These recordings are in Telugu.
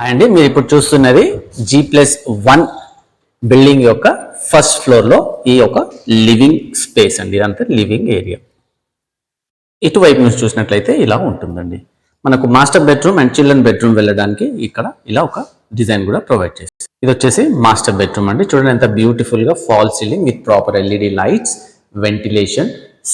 అండి మీరు ఇప్పుడు చూస్తున్నది జీ ప్లస్ వన్ బిల్డింగ్ యొక్క ఫస్ట్ ఫ్లోర్లో ఈ యొక్క లివింగ్ స్పేస్ అండి. ఇదంతా లివింగ్ ఏరియా ఇటువైపు నుంచి చూసినట్లయితే ఇలా ఉంటుందండి. మనకు master bedroom and children bedroom వెళ్ళడానికి ఇక్కడ ఇలా ఒక డిజైన్ కూడా ప్రొవైడ్ చేసి ఇది వచ్చేసి మాస్టర్ బెడ్రూమ్ అండి. చూడండి ఎంత బ్యూటిఫుల్గా fall ceiling with proper LED lights ventilation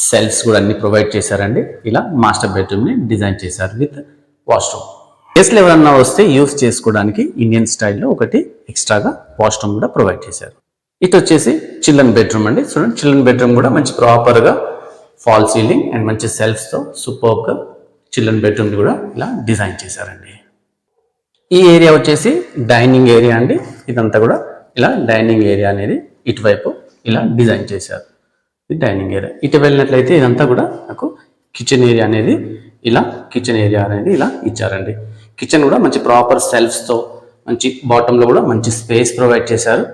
cells కూడా అన్ని ప్రొవైడ్ చేశారండి. ఇలా మాస్టర్ బెడ్రూమ్ని డిజైన్ చేశారు విత్ వాష్రూమ్ గెస్ట్లు ఎవరన్నా వస్తే యూస్ చేసుకోవడానికి ఇండియన్ స్టైల్లో ఒకటి ఎక్స్ట్రాగా వాష్రూమ్ కూడా ప్రొవైడ్ చేశారు. ఇటు వచ్చేసి చిల్డ్రన్ బెడ్రూమ్ అండి. చూడండి చిల్డ్రన్ బెడ్రూమ్ కూడా మంచి ప్రాపర్గా ఫాల్ సీలింగ్ అండ్ మంచి సెల్ఫ్స్తో సూపర్గా చిల్డ్రన్ బెడ్రూమ్ని కూడా ఇలా డిజైన్ చేశారండి. ఈ ఏరియా వచ్చేసి డైనింగ్ ఏరియా అండి. ఇదంతా కూడా ఇలా డైనింగ్ ఏరియా అనేది ఇటువైపు ఇలా డిజైన్ చేశారు. ఇది డైనింగ్ ఏరియా. ఇటు వెళ్ళినట్లయితే ఇదంతా కూడా నాకు కిచెన్ ఏరియా అనేది ఇలా కిచెన్ ఏరియా అనేది ఇలా ఇచ్చారండి. కిచెన్ కూడా మంచి ప్రాపర్ సెల్ఫ్స్తో మంచి బాటంలో కూడా మంచి స్పేస్ ప్రొవైడ్ చేశారు.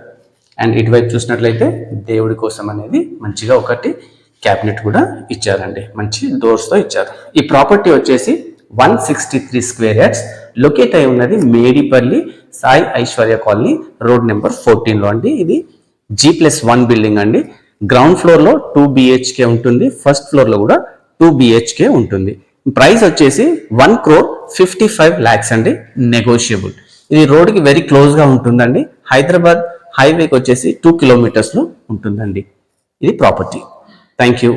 అండ్ ఇటువైపు చూసినట్లయితే దేవుడి కోసం అనేది మంచిగా ఒకటి క్యాబినెట్ కూడా ఇచ్చారండి. మంచి డోర్స్తో ఇచ్చారు. ఈ ప్రాపర్టీ వచ్చేసి one sixty three square yards locate అయి ఉన్నది Medipally Sai Aishwarya colony road number ఫోర్టీన్లో అండి. ఇది జీ ప్లస్ వన్ బిల్డింగ్ అండి. గ్రౌండ్ ఫ్లోర్లో టూ బిహెచ్కే ఉంటుంది. ఫస్ట్ ఫ్లోర్లో కూడా టూ బిహెచ్కే ఉంటుంది. ప్రైస్ వచ్చేసి one crore fifty five lakhs అండి. నెగోషియబుల్ ఇది రోడ్కి వెరీ క్లోజ్గా ఉంటుందండి. హైదరాబాద్ హైవేకి వచ్చేసి టూ కిలోమీటర్స్లో ఉంటుందండి. ఇది ప్రాపర్టీ థ్యాంక్ యూ